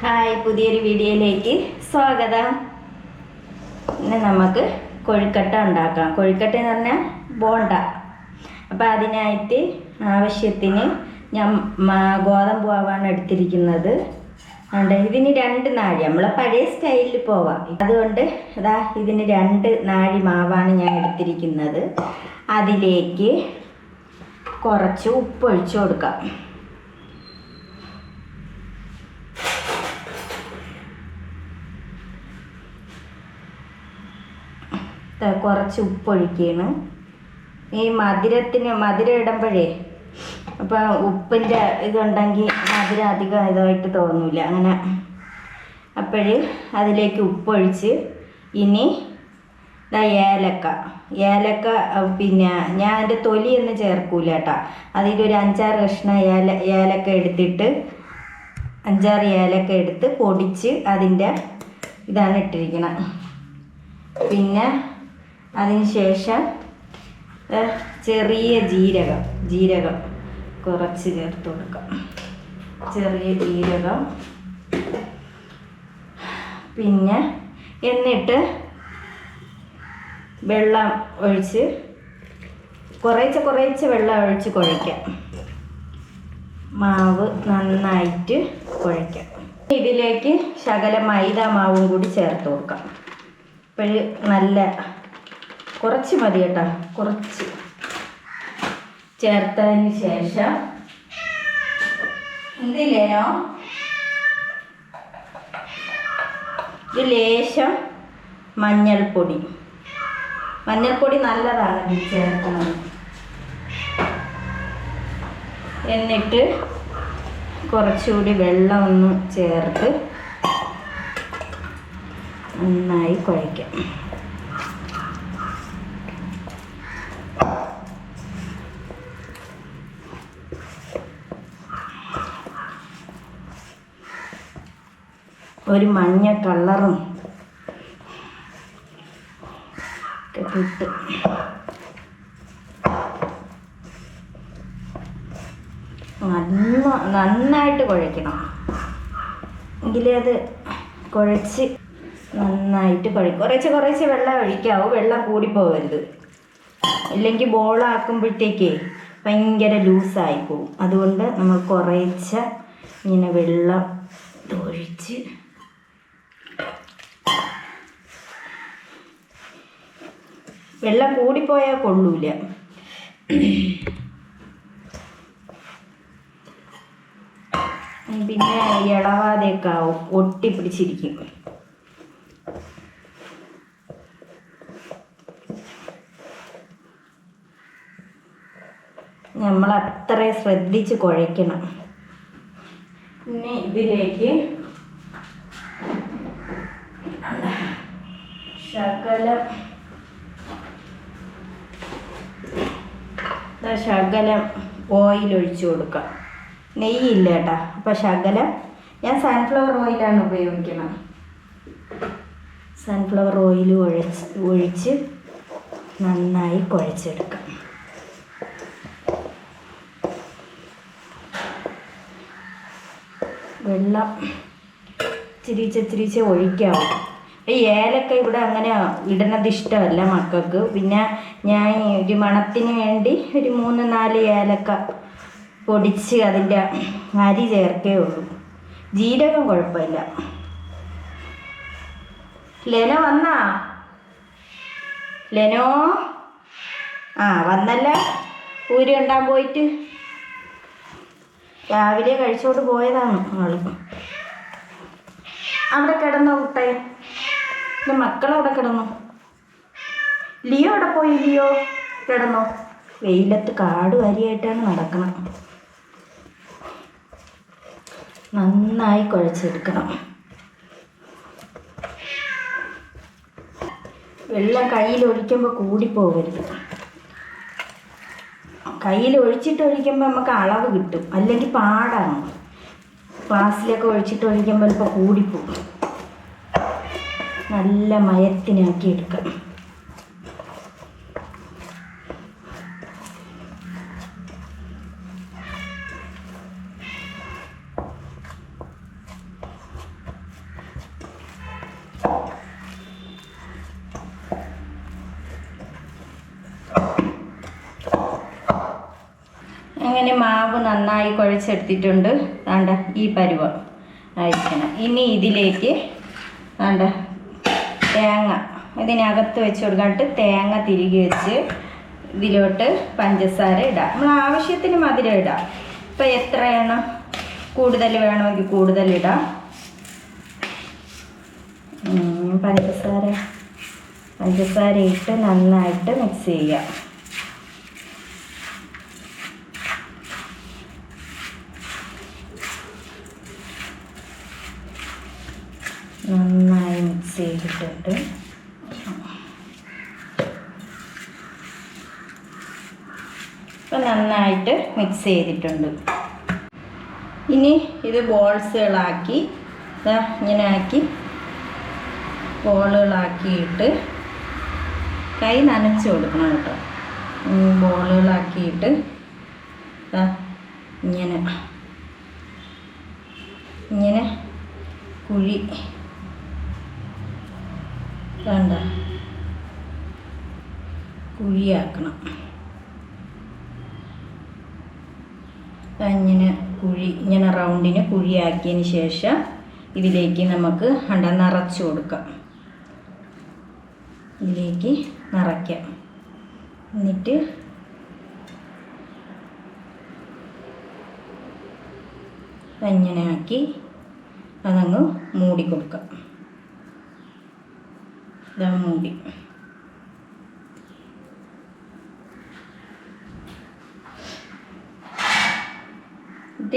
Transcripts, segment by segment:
Hi പുതിയൊരു വീഡിയോയിലേക്ക് സ്വാഗതം. ഇന്ന് നമുക്ക് കൊഴുക്കട്ട ഉണ്ടാക്കാം. കൊഴുക്കട്ട എന്ന് പറഞ്ഞാൽ ബോണ്ട. അപ്പോൾ അതിനായിട്ട് ആവശ്യത്തിന് ഞാൻ ഗോതമ്പ് ആവാണ് എടുത്തിരിക്കുന്നത്. അതുകൊണ്ട് ഇതിന് രണ്ട് നാഴി. നമ്മളെ പഴയ സ്റ്റൈലിൽ പോവാം. അതുകൊണ്ട് അതാ ഇതിന് രണ്ട് നാഴി മാവാണ് ഞാൻ എടുത്തിരിക്കുന്നത്. അതിലേക്ക് കുറച്ച് ഉപ്പ് ഒഴിച്ചു കൊടുക്കാം. കുറച്ച് ഉപ്പൊഴിക്കുകയാണ് ഈ മധുരത്തിന് മധുരം ഇടുമ്പോഴേ അപ്പം ഉപ്പിന്റെ ഇതുണ്ടെങ്കിൽ മധുരം അധികം ഇതായിട്ട് തോന്നില്ല അങ്ങനെ അപ്പോഴ് അതിലേക്ക് ഉപ്പൊഴിച്ച് ഇനി ഇതാ ഏലക്ക. ഏലക്ക പിന്നെ ഞാൻ അതിന്റെ തൊലിയൊന്നും ചേർക്കൂല കേട്ടോ അതിലൊരു അഞ്ചാറ് കഷ്ണം ഏല ഏലക്ക എടുത്തിട്ട് അഞ്ചാറ് ഏലക്ക എടുത്ത് പൊടിച്ച് അതിന്റെ ഇതാണ് ഇട്ടിരിക്കണം. പിന്നെ അതിന് ശേഷം ചെറിയ ജീരകം ജീരകം കുറച്ച് ചേർത്ത് കൊടുക്കാം. ചെറിയ ജീരകം. പിന്നെ എന്നിട്ട് വെള്ളം ഒഴിച്ച് കുറേശ്ശെ കുറേശ്ശെ വെള്ളം ഒഴിച്ച് കുഴയ്ക്കാം. മാവ് നന്നായിട്ട് കുഴയ്ക്കാം. ഇതിലേക്ക് ശകല മൈദ മാവും കൂടി ചേർത്ത് കൊടുക്കാം. ഇപ്പോഴും നല്ല കുറച്ച് മതി കേട്ടോ കുറച്ച്. ചേർത്തതിന് ശേഷം ഇതിലേനോ ഒരു ലേശം മഞ്ഞൾപ്പൊടി. മഞ്ഞൾപ്പൊടി നല്ലതാണ് ചേർക്കുന്നത്. എന്നിട്ട് കുറച്ചുകൂടി വെള്ളം ഒന്ന് ചേർത്ത് നന്നായി കുഴയ്ക്കാം. ഒരു മഞ്ഞ കളറും ഒക്കെ കിട്ടും നന്ന നന്നായിട്ട് കുഴയ്ക്കണം. എങ്കിലേ അത് കുഴച്ച് നന്നായിട്ട് കുഴക്കും കുറേശ്ശെ കുറേശ്ശെ വെള്ളം ഒഴിക്കാവൂ വെള്ളം കൂടിപ്പോകരുത് ഇല്ലെങ്കിൽ ബോളാക്കുമ്പോഴത്തേക്കേ ഭയങ്കര ലൂസായി പോവും അതുകൊണ്ട് നമ്മൾ കുറേശ്ശെ ഇങ്ങനെ വെള്ളം ഒഴിച്ച് വെള്ളം കൂടിപ്പോയാൽ കൊള്ളൂല. പിന്നെ ഇളവാതെയൊക്കെ ആവും ഒട്ടിപ്പിടിച്ചിരിക്കും. നമ്മൾ അത്രയും ശ്രദ്ധിച്ച് കുഴയ്ക്കണം. പിന്നെ ഇതിലേക്ക് ശകലം. ശകലം ഓയിൽ ഒഴിച്ചു കൊടുക്കാം. നെയ്യില്ല കേട്ടാ അപ്പം ശകലം. ഞാൻ സൺഫ്ലവർ ഓയിലാണ് ഉപയോഗിക്കുന്നത്. സൺഫ്ലവർ ഓയിൽ ഒഴിച്ച് ഒഴിച്ച് നന്നായി കുഴച്ചെടുക്കാം. വെള്ളം ചിരിച്ച് ചിരിച്ച് ഒഴിക്കാവും. ഈ ഏലക്ക ഇവിടെ അങ്ങനെ ഇടുന്നത് ഇഷ്ടമല്ല മക്കൾക്ക്. പിന്നെ ഞാൻ ഒരു മണത്തിന് വേണ്ടി ഒരു മൂന്ന് നാല് ഏലക്ക പൊടിച്ച് അതിന്റെ അരി ചേർക്കേ ഉള്ളൂ. ജീരകം കുഴപ്പമില്ല. ലെനോ വന്നാ? ലെനോ? ആ വന്നല്ല? ഊരി ഉണ്ടാൻ പോയിട്ട്. രാവിലെ കഴിച്ചോണ്ട് പോയതാണ് ആൾ. അവിടെ കിടന്നോ കുട്ടേ? എന്റെ മക്കളവിടെ കിടന്നു? ലിയോ അവിടെ പോയി? ലിയോ കിടന്നോ? വെയിലത്ത് കാട് വരിയായിട്ടാണ് നടക്കണം നന്നായി കുഴച്ചെടുക്കണം. വെള്ളം കയ്യിൽ ഒഴിക്കുമ്പോൾ കൂടിപ്പോകരുത്. കയ്യിൽ ഒഴിച്ചിട്ട് ഒഴിക്കുമ്പോൾ നമുക്ക് അളവ് കിട്ടും. അല്ലെങ്കിൽ പാടാണ്. ഗ്ലാസ്സിലൊക്കെ ഒഴിച്ചിട്ട് ഒഴിക്കുമ്പോൾ ഇപ്പോൾ കൂടിപ്പോകും. നല്ല മയത്തിനാക്കി എടുക്കാം അങ്ങനെ മാവ് നന്നായി കുഴച്ചെടുത്തിട്ടുണ്ട്. വേണ്ട ഈ പരുവം അയക്കണം ഇനി ഇതിലേക്ക് വേണ്ട തേങ്ങ. ഇതിനകത്ത് വെച്ച് കൊടുക്കാണ്ട് തേങ്ങ തിരികെ വെച്ച് ഇതിലോട്ട് പഞ്ചസാര ഇടാം. നമ്മൾ ആവശ്യത്തിന് മധുരം ഇടാം. ഇപ്പം എത്രയാണ് കൂടുതൽ വേണമെങ്കിൽ കൂടുതൽ ഇടാം. പഞ്ചസാര. പഞ്ചസാര ഇട്ട് നന്നായിട്ട് മിക്സ് ചെയ്യാം. നന്നായി ചെയ്തിട്ടുണ്ട്. ഇപ്പം നന്നായിട്ട് മിക്സ് ചെയ്തിട്ടുണ്ട്. ഇനി ഇത് ബോൾസുകളാക്കി ഇങ്ങനെ ആക്കി ബോളുകളാക്കിയിട്ട് കൈ നനച്ച് കൊടുക്കണം കേട്ടോ. ബോളുകളാക്കിയിട്ട് ഇങ്ങനെ ഇങ്ങനെ കുഴി വേണ്ട കുഴിയാക്കണം. ഇങ്ങനെ കുഴി ഇങ്ങനെ റൗണ്ടിന് കുഴിയാക്കിയതിന് ശേഷം ഇതിലേക്ക് നമുക്ക് അണ്ട നിറച്ച് കൊടുക്കാം. ഇതിലേക്ക് നിറയ്ക്കാം. എന്നിട്ട് ഇങ്ങനെ ആക്കി അതങ്ങ് മൂടി കൊടുക്കാം. ഇതാ മൂടി.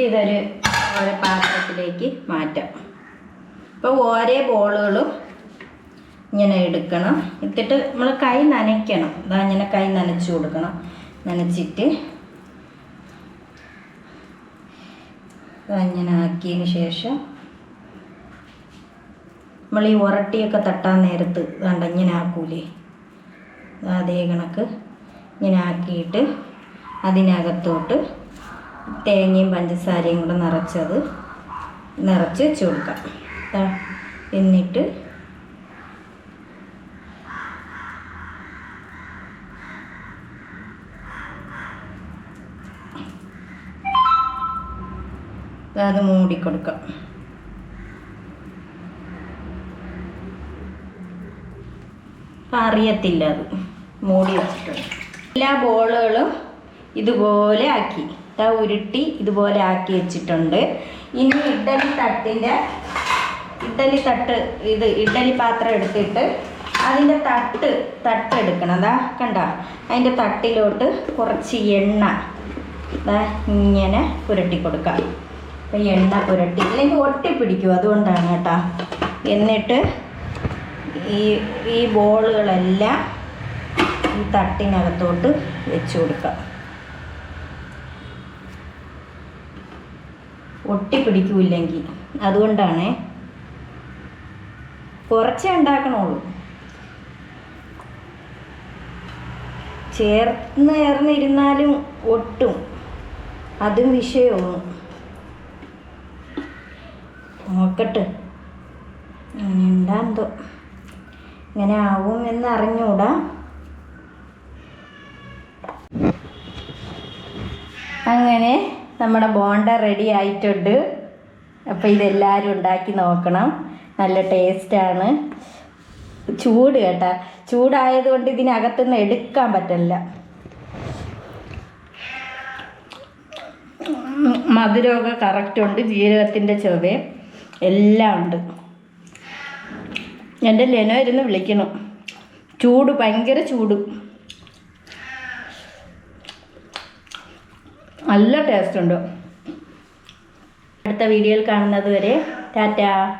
ഇതൊരു ഓരോ പാത്രത്തിലേക്ക് മാറ്റാം. ഇപ്പോൾ ഓരോ ബോളുകളും ഇങ്ങനെ എടുക്കണം. എടുത്തിട്ട് നമ്മൾ കൈ നനയ്ക്കണം. ഇതാ ഇങ്ങനെ കൈ നനച്ചു കൊടുക്കണം. നനച്ചിട്ട് ഇങ്ങനെ ആക്കിയതിന് ശേഷം നമ്മൾ ഈ ഉരട്ടിയൊക്കെ തട്ടാൻ നേരത്ത് വേണ്ട ഇങ്ങനെ ആക്കൂലേ? അതേ കണക്ക് ഇങ്ങനെ ആക്കിയിട്ട് അതിനകത്തോട്ട് തേങ്ങയും പഞ്ചസാരയും കൂടെ നിറച്ചത് നിറച്ച് വെച്ച് കൊടുക്കാം. എന്നിട്ട് അത് മൂടിക്കൊടുക്കാം. അറിയത്തില്ല അത്. മൂടി വെച്ചിട്ടുണ്ട്. എല്ലാ ബോളുകളും ഇതുപോലെ ആക്കി. ഇതാ ഉരുട്ടി ഇതുപോലെ ആക്കി വെച്ചിട്ടുണ്ട്. ഇനി ഇഡ്ഡലി തട്ടിന്റെ ഇഡ്ഡലി തട്ട് ഇത് ഇഡ്ഡലി പാത്രം എടുത്തിട്ട് അതിന്റെ തട്ട് തട്ട് എടുക്കണം. അതാ കണ്ട അതിന്റെ തട്ടിലോട്ട് കുറച്ച് എണ്ണ അതാ ഇങ്ങനെ പുരട്ടി കൊടുക്കാം. അപ്പം എണ്ണ പുരട്ടി. അല്ലെങ്കിൽ ഒട്ടിപ്പിടിക്കും. അതുകൊണ്ടാണ് കേട്ടോ. എന്നിട്ട് ഈ ഈ ബോളുകളെല്ലാം ഈ തട്ടിനകത്തോട്ട് വെച്ച് കൊടുക്കുക ഒട്ടിപ്പിടിക്കൂല്ലെങ്കിൽ അതുകൊണ്ടാണ് കുറച്ചേ ഉണ്ടാക്കണുള്ളൂ. ചേർന്ന് ചേർന്നിരുന്നാലും ഒട്ടും. അതും വിഷയവും. നോക്കട്ടെ. അങ്ങനെ ഉണ്ടാന്തോ ഇങ്ങനെ ആവും എന്ന് അറിഞ്ഞൂടാ. അങ്ങനെ നമ്മുടെ ബോണ്ട റെഡി ആയിട്ടുണ്ട്. അപ്പോൾ ഇതെല്ലാവരും ഉണ്ടാക്കി നോക്കണം. നല്ല ടേസ്റ്റാണ് ചൂട് കേട്ടാ. ചൂടായതുകൊണ്ട് ഇതിനകത്തുനിന്ന് എടുക്കാൻ പറ്റില്ല മധുരമൊക്കെ കറക്റ്റ് ഉണ്ട്. ജീരകത്തിന്റെ ചുവയും എല്ലാം ഉണ്ട്. എന്റെ ലെനോ ഇരുന്ന് വിളിക്കണം. ചൂട് ഭയങ്കര ചൂട്. നല്ല ടേസ്റ്റ് ഉണ്ട്. അടുത്ത വീഡിയോയിൽ കാണുന്നത് വരെ ടാറ്റാ.